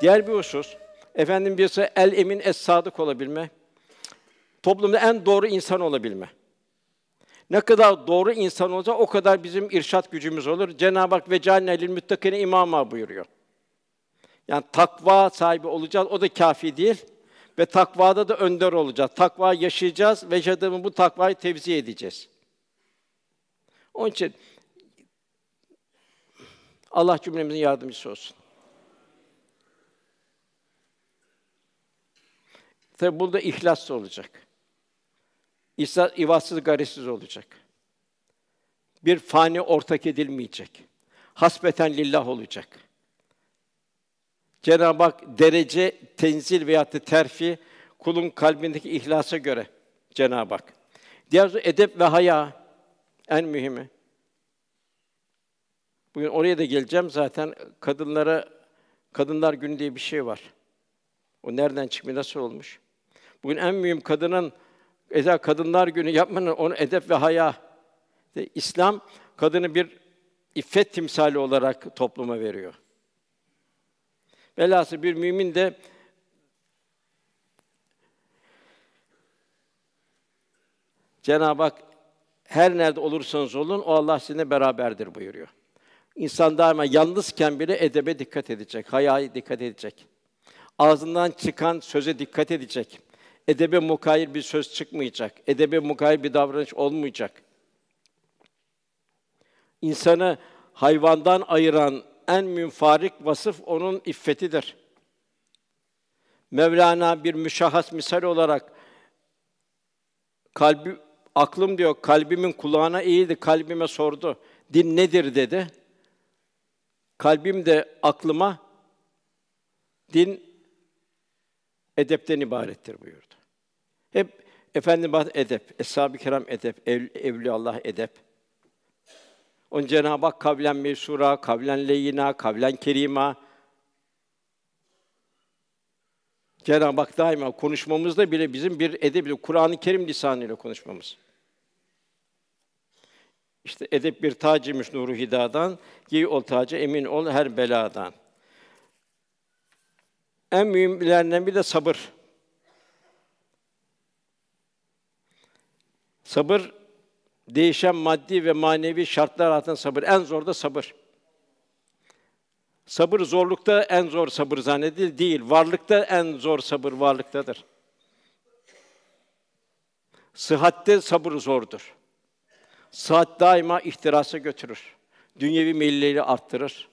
Diğer bir husus, efendim birisi el emin es sadık olabilme. Toplumda en doğru insan olabilme. Ne kadar doğru insan olsa o kadar bizim irşat gücümüz olur. Cenab-ı Hak ve cealne lil müttakine imama buyuruyor. Yani takva sahibi olacağız. O da kafi değil. Ve takvada da önder olacağız. Takva yaşayacağız ve yaşadığımız bu takvayı tevzi edeceğiz. Onun için Allah cümlemizin yardımcısı olsun. Tabi burada ihlas olacak. İhlas, ivatsız, garesiz olacak. Bir fani ortak edilmeyecek. Hasbeten lillah olacak. Cenab-ı Hak derece, tenzil veya terfi kulun kalbindeki ihlasa göre Cenab-ı Hak. Diğer edep ve haya en mühimi. Bugün oraya da geleceğim zaten kadınlara kadınlar günü diye bir şey var. O nereden çıkmış, nasıl olmuş? Bugün en mühim kadının Eda Kadınlar Günü yapmanın onu edep ve haya. İslam kadını bir iffet timsali olarak topluma veriyor. Velhasıl bir mümin de Cenab-ı Hak her nerede olursanız olun o Allah sizinle beraberdir buyuruyor. İnsan daima yalnızken bile edebe dikkat edecek, hayaya dikkat edecek. Ağzından çıkan söze dikkat edecek. Edebe mukayir bir söz çıkmayacak. Edebe mukayir bir davranış olmayacak. İnsanı hayvandan ayıran en münfarik vasıf onun iffetidir. Mevlana bir müşahhas misal olarak kalbi aklım diyor kalbimin kulağına eğildi, kalbime sordu. Din nedir dedi. Kalbim de aklıma din edepten ibarettir buyurdu. Hep efendim edep, eshab-ı kiram edep, ev, evli Allah edep. On Cenab-ı Hak kavlen mesura, kavlen leyina, kavlen kerima. Cenab-ı Hak daima konuşmamızda bile bizim bir edep, Kur'an-ı Kerim lisanıyla konuşmamız. İşte edep bir tacıymış nuru hidadan, giy ol tacı emin ol her beladan. En mühimlerinden bir de sabır. Sabır değişen maddi ve manevi şartlar altında sabır en zor da sabır. Sabır zorlukta en zor sabır zannedilir değil. Varlıkta en zor sabır varlıktadır. Sıhhatte sabır zordur. Sıhhat daima ihtirasa götürür. Dünyevi meyilleri arttırır.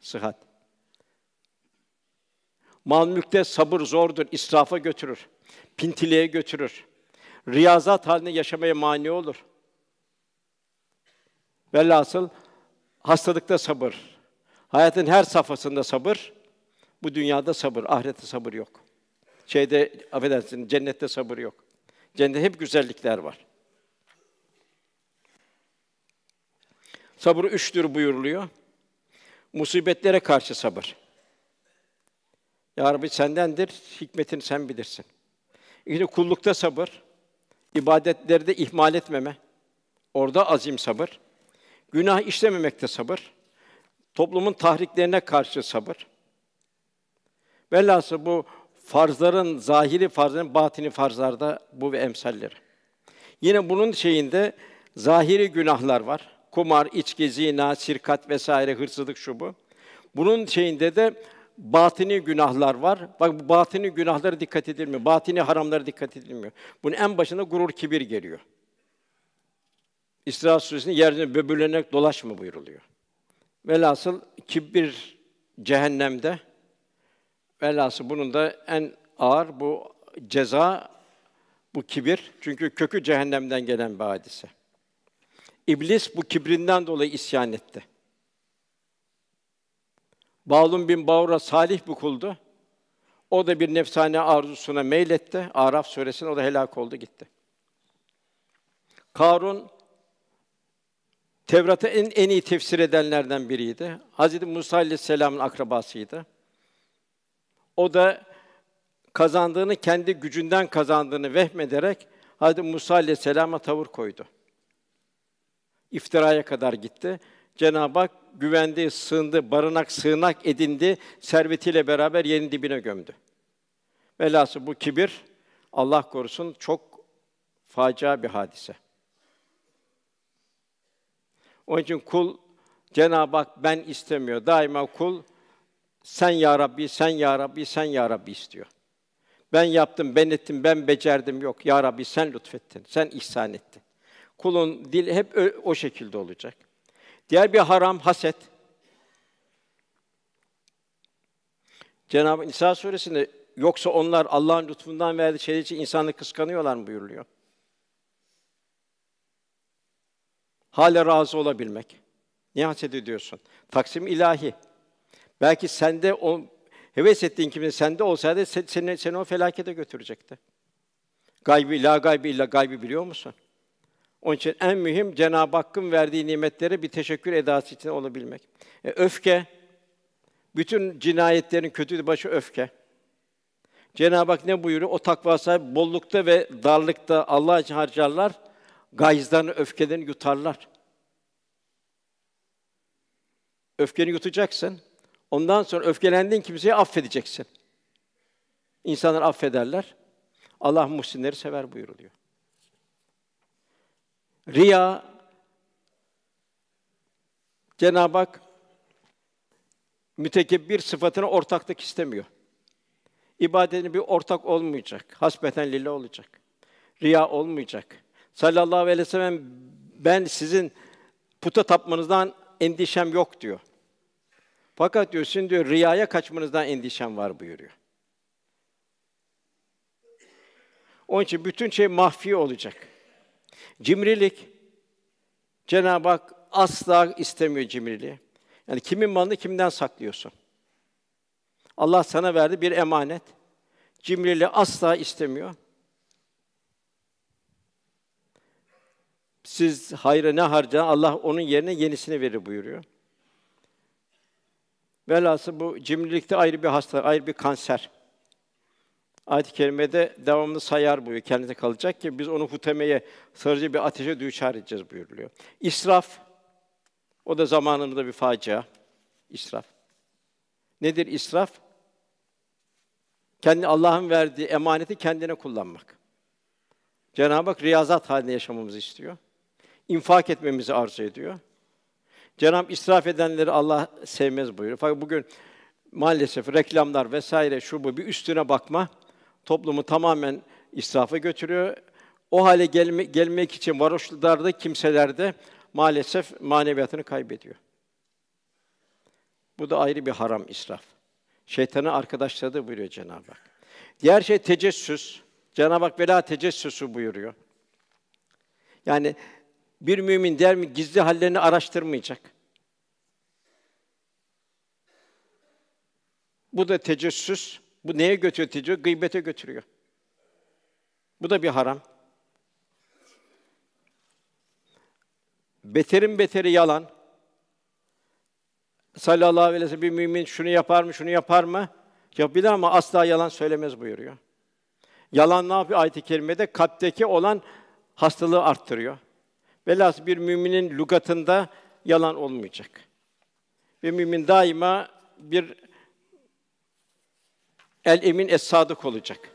Sıhhat. Mal mülkte sabır zordur, israfa götürür. Pintiliğe götürür. Riyazat halinde yaşamaya mani olur. Velhasıl hastalıkta sabır. Hayatın her safhasında sabır. Bu dünyada sabır, ahirette sabır yok. Şeyde affedersin, cennette sabır yok. Cennette hep güzellikler var. Sabır üçtür buyuruluyor. Musibetlere karşı sabır. Ya Rabbi sendendir, hikmetini sen bilirsin. İşte kullukta sabır, ibadetlerde ihmal etmeme, orada azim sabır, günah işlememekte sabır, toplumun tahriklerine karşı sabır. Velhasıl bu farzların, zahiri farzların, batini farzlarda bu ve emsalleri. Yine bunun şeyinde zahiri günahlar var. Kumar, içki, zina, sirkat vesaire, hırsızlık şu bu. Bunun şeyinde de batini günahlar var. Bak bu batini günahlara dikkat edilmiyor. Batini haramlara dikkat edilmiyor. Bunun en başında gurur, kibir geliyor. İsra Suresi'nde yeryüzünde böbürlenerek dolaşma buyuruluyor. Velhasıl kibir cehennemde. Velhasıl bunun da en ağır bu ceza bu kibir. Çünkü kökü cehennemden gelen bir hadise. İblis bu kibrinden dolayı isyan etti. Bağlum bin Bağur'a salih bir kuldu. O da bir nefsane arzusuna meyletti. Araf suresinde o da helak oldu gitti. Karun Tevrat'ı en, en iyi tefsir edenlerden biriydi. Hazreti Musa aleyhisselamın akrabasıydı. O da kazandığını kendi gücünden kazandığını vehmederek Hazreti Musa aleyhisselama tavır koydu. İftiraya kadar gitti. Cenab-ı Hak güvendi, sığındı, barınak, sığınak edindi, servetiyle beraber yerin dibine gömdü. Velhasıl bu kibir Allah korusun çok facia bir hadise. Onun için kul Cenab-ı Hak ben istemiyor. Daima kul sen ya Rabbi, sen ya Rabbi, sen ya Rabbi istiyor. Ben yaptım, ben ettim, ben becerdim yok. Ya Rabbi sen lütfettin, sen ihsan ettin. Kulun dil hep o şekilde olacak. Diğer bir haram haset. Cenab-ı Nisa suresinde yoksa onlar Allah'ın lütfundan verdiği şeyler için insanı kıskanıyorlar mı buyuruluyor. Hale razı olabilmek. Niye haset ediyorsun? Taksim ilahi. Belki sende o heves ettiğin kimin sende olsaydı seni, seni o felakete götürecekti. Gaybi, la gaybi illa gaybi biliyor musun? Onun için en mühim Cenab-ı Hakk'ın verdiği nimetlere bir teşekkür edası için olabilmek. E, öfke, bütün cinayetlerin kötü başı öfke. Cenab-ı Hak ne buyuruyor? O takva sahibi bollukta ve darlıkta Allah için harcarlar, gayızlarını, öfkelerini yutarlar. Öfkeni yutacaksın. Ondan sonra öfkelendiğin kimseyi affedeceksin. İnsanlar affederler. Allah muhsinleri sever buyuruluyor. Riya Cenab-ı Hak mütekebbir sıfatına ortaklık istemiyor. İbadetin bir ortak olmayacak. Hasbeten lillah olacak. Riya olmayacak. Sallallahu aleyhi ve sellem ben sizin puta tapmanızdan endişem yok diyor. Fakat diyor sizin diyor riyaya kaçmanızdan endişem var buyuruyor. Onun için bütün şey mahfi olacak. Cimrilik Cenab-ı Hak asla istemiyor cimriliği. Yani kimin malını kimden saklıyorsun? Allah sana verdi bir emanet. Cimriliği asla istemiyor. Siz hayra ne harca Allah onun yerine yenisini verir buyuruyor. Velhasıl bu cimrilikte ayrı bir hastalık, ayrı bir kanser. Ayet-i kerimede devamlı sayar buyuruyor. Kendine kalacak ki biz onu hutemeye, sarıcı bir ateşe düçar edeceğiz buyuruluyor. İsraf, o da zamanında bir facia. İsraf. Nedir israf? Kendi Allah'ın verdiği emaneti kendine kullanmak. Cenab-ı Hak riyazat halinde yaşamamızı istiyor. İnfak etmemizi arzu ediyor. Cenab-ı israf edenleri Allah sevmez buyuruyor. Fakat bugün maalesef reklamlar vesaire şu bu bir üstüne bakma toplumu tamamen israfa götürüyor. O hale gelme, gelmek için varoşlularda kimseler de maalesef maneviyatını kaybediyor. Bu da ayrı bir haram israf. Şeytanın arkadaşları buyuruyor Cenab-ı Hak. Diğer şey tecessüs. Cenab-ı Hak vela tecessüsü buyuruyor. Yani bir mümin der mi gizli hallerini araştırmayacak. Bu da tecessüs. Bu neye götürüyor? Gıybete götürüyor. Bu da bir haram. Beterin beteri yalan. Sallallahu aleyhi ve sellem bir mümin şunu yapar mı, şunu yapar mı? Yapabilir ama asla yalan söylemez buyuruyor. Yalan ne yapıyor ayet-i kerimede? Kalpteki olan hastalığı arttırıyor. Velhâsıl bir müminin lügatında yalan olmayacak. Ve mümin daima bir el emin es sadık olacak.